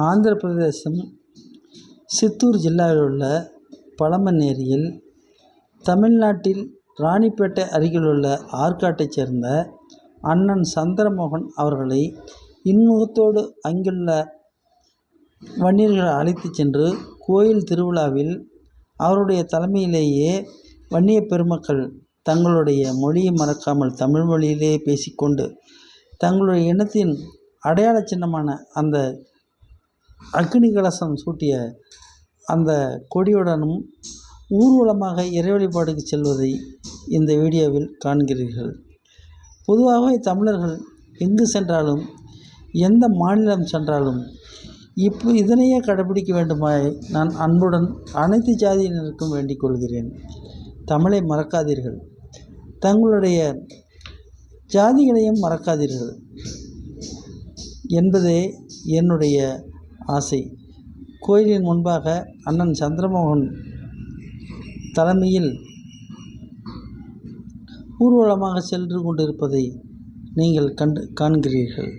ஆந்திர பிரதேசம் சித்தூர் ஜில்லாவில் உள்ள பழமநேரியில் தமிழ்நாட்டில் ராணிப்பேட்டை அருகிலுள்ள ஆற்காட்டைச் சேர்ந்த அண்ணன் சந்திரமோகன் அவர்களை இன்முகத்தோடு அங்குள்ள வன்னியர்கள் அழைத்துச் சென்று கோயில் திருவிழாவில் அவருடைய தலைமையிலேயே வன்னிய பெருமக்கள் தங்களுடைய மொழியை மறக்காமல் தமிழ் மொழியிலே பேசிக்கொண்டு தங்களுடைய இனத்தின் அடையாள சின்னமான அந்த அக்னி கலசம் சூட்டிய அந்த கொடியுடனும் ஊர்வலமாக இறை வழிபாடுக்கு செல்வதை இந்த வீடியோவில் காண்கிறீர்கள். பொதுவாகவே தமிழர்கள் எங்கு சென்றாலும் எந்த மாநிலம் சென்றாலும் இப்போ இதனையே கடைபிடிக்க வேண்டுமாய் நான் அன்புடன் அனைத்து ஜாதியினருக்கும் வேண்டிக் கொள்கிறேன். தமிழை மறக்காதீர்கள். தங்களுடைய ஜாதிகளையும் மறக்காதீர்கள். என்பதே என்னுடைய ஆசை. கோயிலின் முன்பாக அண்ணன் சந்திரமோகன் தலைமையில் ஊர்வலமாக சென்று கொண்டிருப்பதை நீங்கள் கண்டு காண்கிறீர்கள்.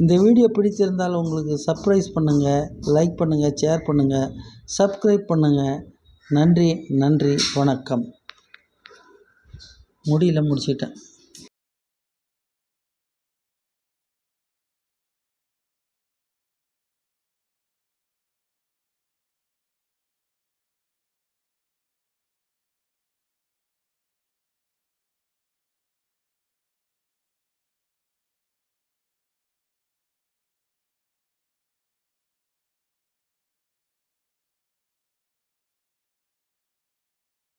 இந்த வீடியோ பிடித்திருந்தால் உங்களுக்கு சர்ப்ரைஸ் பண்ணுங்கள் லைக் பண்ணுங்கள் ஷேர் பண்ணுங்கள் சப்ஸ்கிரைப் பண்ணுங்கள் நன்றி நன்றி வணக்கம். முடியல முடிச்சிட்டேன்.